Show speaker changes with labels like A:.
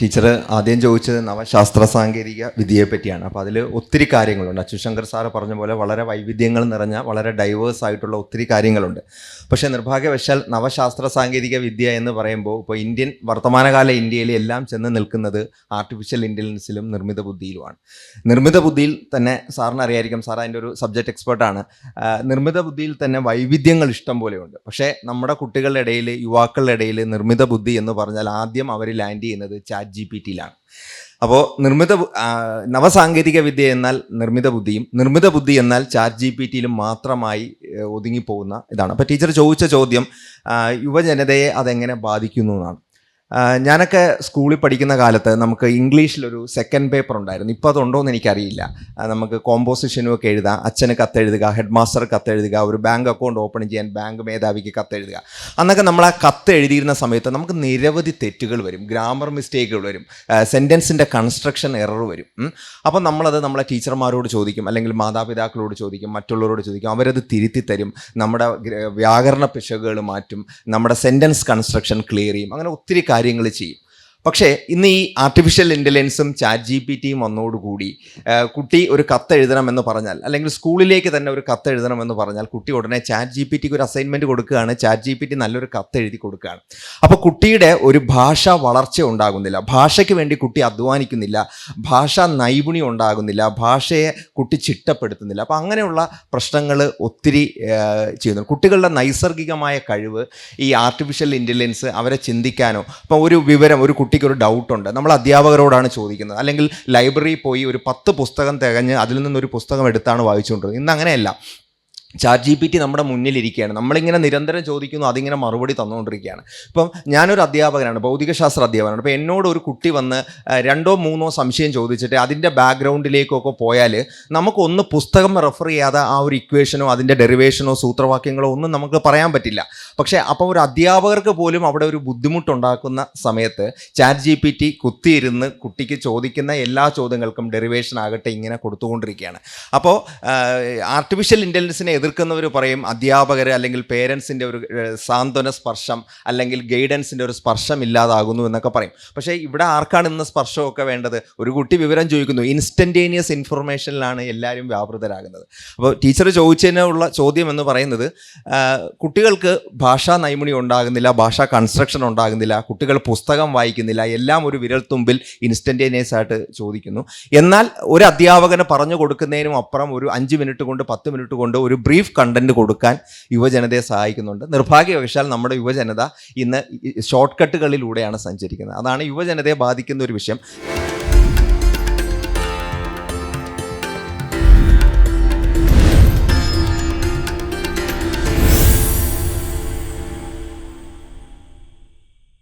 A: Teacher ആദ്യം ചോദിച്ചത് നവശാസ്ത്ര സാങ്കേതിക വിദ്യയെ പറ്റിയാണ്. അപ്പോൾ അതിൽ ഒത്തിരി കാര്യങ്ങളുണ്ട്. അച്ചുശങ്കർ സാറ് പറഞ്ഞ പോലെ വളരെ വൈവിധ്യങ്ങൾ നിറഞ്ഞ വളരെ ഡൈവേഴ്സ് ആയിട്ടുള്ള ഒത്തിരി കാര്യങ്ങളുണ്ട്. പക്ഷേ നിർഭാഗ്യവശാൽ നവശാസ്ത്ര സാങ്കേതിക വിദ്യ എന്ന് പറയുമ്പോൾ ഇപ്പോൾ ഇന്ത്യൻ വർത്തമാനകാല ഇന്ത്യയിൽ എല്ലാം ചെന്ന് നിൽക്കുന്നത് ആർട്ടിഫിഷ്യൽ ഇന്റലിജൻസിലും നിർമ്മിത ബുദ്ധിയിലുമാണ്. നിർമ്മിത ബുദ്ധിയിൽ തന്നെ സാറിന് അറിയായിരിക്കും സാർ അതിന്റെ ഒരു സബ്ജക്റ്റ് എക്സ്പേർട്ടാണ് നിർമ്മിത ബുദ്ധിയിൽ തന്നെ വൈവിധ്യങ്ങൾ ഇഷ്ടം പോലെയുണ്ട് പക്ഷേ നമ്മുടെ കുട്ടികളുടെ ഇടയിൽ യുവാക്കളുടെ ഇടയിൽ നിർമ്മിത ബുദ്ധി എന്ന് പറഞ്ഞാൽ ആദ്യം അവർ ലാൻഡ് ചെയ്യുന്നത് ചാറ്റ് ജി പി ടിയിലാണ്. അപ്പോൾ നിർമ്മിത നവസാങ്കേതിക വിദ്യ എന്നാൽ നിർമ്മിത ബുദ്ധിയും നിർമ്മിത ബുദ്ധി എന്നാൽ ചാറ്റ് ജി പി ടിയിലും മാത്രമായി ഒതുങ്ങിപ്പോകുന്ന ഇതാണ്. അപ്പോൾ ടീച്ചർ ചോദിച്ച ചോദ്യം യുവജനതയെ അതെങ്ങനെ ബാധിക്കുന്നു എന്നാണ്. ഞാനൊക്കെ സ്കൂളിൽ പഠിക്കുന്ന കാലത്ത് നമുക്ക് ഇംഗ്ലീഷിലൊരു സെക്കൻഡ് പേപ്പർ ഉണ്ടായിരുന്നു. ഇപ്പോൾ അതുണ്ടോ എന്ന് എനിക്കറിയില്ല. നമുക്ക് കോമ്പോസിഷനും ഒക്കെ എഴുതാം. അച്ഛന് കത്തെഴുതുക ഹെഡ് മാസ്റ്റർ കത്തെഴുതുക ഒരു ബാങ്ക് അക്കൗണ്ട് ഓപ്പൺ ചെയ്യാൻ ബാങ്ക് മേധാവിക്ക് കത്തെഴുതുക. അന്നൊക്കെ നമ്മൾ ആ കത്ത് എഴുതിയിരുന്ന സമയത്ത് നമുക്ക് നിരവധി തെറ്റുകൾ വരും. ഗ്രാമർ മിസ്റ്റേക്കുകൾ വരും. സെന്റൻസിന്റെ കൺസ്ട്രക്ഷൻ എറർ വരും. അപ്പം നമ്മളത് നമ്മളെ ടീച്ചർമാരോട് ചോദിക്കും. അല്ലെങ്കിൽ മാതാപിതാക്കളോട് ചോദിക്കും. മറ്റുള്ളവരോട് ചോദിക്കും. അവരത് തിരുത്തി തരും. നമ്മുടെ വ്യാകരണ പിശകുകൾ മാറ്റും. നമ്മുടെ സെന്റൻസ് കൺസ്ട്രക്ഷൻ ക്ലിയർ ചെയ്യും. അങ്ങനെ ഒത്തിരി കാര്യങ്ങൾ ചെയ്യും. പക്ഷേ ഇന്ന് ഈ ആർട്ടിഫിഷ്യൽ ഇന്റലിജൻസും ചാറ്റ് ജി പി ടിയും വന്നതോടുകൂടി കുട്ടി ഒരു കത്ത് എഴുതണമെന്ന് പറഞ്ഞാൽ അല്ലെങ്കിൽ സ്കൂളിലേക്ക് തന്നെ ഒരു കത്ത് എഴുതണമെന്ന് പറഞ്ഞാൽ കുട്ടി ഉടനെ ചാറ്റ് ജി പി ടിക്ക് ഒരു അസൈൻമെന്റ് കൊടുക്കുകയാണ് ചാറ്റ് ജി പി ടി നല്ലൊരു കത്ത് എഴുതി കൊടുക്കുകയാണ്. അപ്പോൾ കുട്ടിയുടെ ഒരു ഭാഷ വളർച്ച ഉണ്ടാകുന്നില്ല. ഭാഷയ്ക്ക് വേണ്ടി കുട്ടി അധ്വാനിക്കുന്നില്ല. ഭാഷാ നൈപുണി ഉണ്ടാകുന്നില്ല. ഭാഷയെ കുട്ടി ചിട്ടപ്പെടുത്തുന്നില്ല. അപ്പോൾ അങ്ങനെയുള്ള പ്രശ്നങ്ങൾ ഒത്തിരി ചെയ്യുന്നു. കുട്ടികളുടെ നൈസർഗികമായ കഴിവ് ഈ ആർട്ടിഫിഷ്യൽ ഇന്റലിജൻസ് അവരെ ചിന്തിക്കാനോ അപ്പോൾ ഒരു വിവരം ഒരു കുട്ടിക്ക് ഒരു ഡൗട്ടുണ്ട് നമ്മൾ അധ്യാപകരോടാണ് ചോദിക്കുന്നത്. അല്ലെങ്കിൽ ലൈബ്രറിയിൽ പോയി ഒരു പത്ത് പുസ്തകം തികഞ്ഞ് അതിൽ നിന്നൊരു പുസ്തകം എടുത്താണ് വായിച്ചുകൊണ്ടിരുന്നത്. ഇന്ന് അങ്ങനെയല്ല. ചാറ്റ് ജി പി ടി നമ്മുടെ മുന്നിലിരിക്കുകയാണ്. നമ്മളിങ്ങനെ നിരന്തരം ചോദിക്കുന്നു അതിങ്ങനെ മറുപടി തന്നുകൊണ്ടിരിക്കുകയാണ്. ഇപ്പം ഞാനൊരു അധ്യാപകനാണ് ഭൗതികശാസ്ത്ര അധ്യാപകനാണ്. അപ്പോൾ എന്നോട് ഒരു കുട്ടി വന്ന് രണ്ടോ മൂന്നോ സംശയം ചോദിച്ചിട്ട് അതിന്റെ ബാക്ക്ഗ്രൗണ്ടിലേക്കൊക്കെ പോയാൽ നമുക്കൊന്ന് പുസ്തകം റെഫർ ചെയ്യാതെ ആ ഒരു ഇക്വേഷനോ അതിന്റെ ഡെറിവേഷനോ സൂത്രവാക്യങ്ങളോ ഒന്നും നമുക്ക് പറയാൻ പറ്റില്ല. പക്ഷേ അപ്പോൾ ഒരു അധ്യാപകർക്ക് പോലും അവിടെ ഒരു ബുദ്ധിമുട്ടുണ്ടാക്കുന്ന സമയത്ത് ചാറ്റ് ജി പി ടി കുത്തിയിരുന്ന് കുട്ടിക്ക് ചോദിക്കുന്ന എല്ലാ ചോദ്യങ്ങൾക്കും ഡെറിവേഷൻ ആകട്ടെ ഇങ്ങനെ കൊടുത്തുകൊണ്ടിരിക്കുകയാണ്. അപ്പോൾ ആർട്ടിഫിഷ്യൽ ഇന്റലിജൻസിനെ എതിർക്കുന്നവർ പറയും അധ്യാപകർ അല്ലെങ്കിൽ പേരൻസിന്റെ ഒരു സാന്ത്വന സ്പർശം അല്ലെങ്കിൽ ഗൈഡൻസിന്റെ ഒരു സ്പർശം ഇല്ലാതാകുന്നു എന്നൊക്കെ പറയും. പക്ഷേ ഇവിടെ ആർക്കാണ് ഇന്ന് സ്പർശമൊക്കെ വേണ്ടത്? ഒരു കുട്ടി വിവരം ചോദിക്കുന്നു. ഇൻസ്റ്റന്റേനിയസ് ഇൻഫർമേഷനിലാണ് എല്ലാവരും വ്യാപൃതരാകുന്നത്. അപ്പോൾ ടീച്ചർ ചോദിച്ചതിനുള്ള ചോദ്യം എന്ന് പറയുന്നത് കുട്ടികൾക്ക് ഭാഷാ നൈമുണി ഉണ്ടാകുന്നില്ല ഭാഷാ കൺസ്ട്രക്ഷൻ ഉണ്ടാകുന്നില്ല കുട്ടികൾ പുസ്തകം വായിക്കുന്നില്ല എല്ലാം ഒരു വിരൽത്തുമ്പിൽ ഇൻസ്റ്റന്റേനിയസ് ആയിട്ട് ചോദിക്കുന്നു. എന്നാൽ ഒരു അധ്യാപകന് പറഞ്ഞു കൊടുക്കുന്നതിനും അപ്പുറം ഒരു അഞ്ച് മിനിറ്റ് കൊണ്ട് പത്ത് മിനിറ്റ് കൊണ്ട് ഒരു ബ്രീഫ് കണ്ടന്റ് കൊടുക്കാൻ യുവജനതയെ സഹായിക്കുന്നുണ്ട്. നിർഭാഗ്യവശാൽ നമ്മുടെ യുവജനത ഇന്ന് ഷോർട്ട് കട്ടുകളിലൂടെയാണ് സഞ്ചരിക്കുന്നത്. അതാണ് യുവജനതയെ ബാധിക്കുന്ന ഒരു വിഷയം.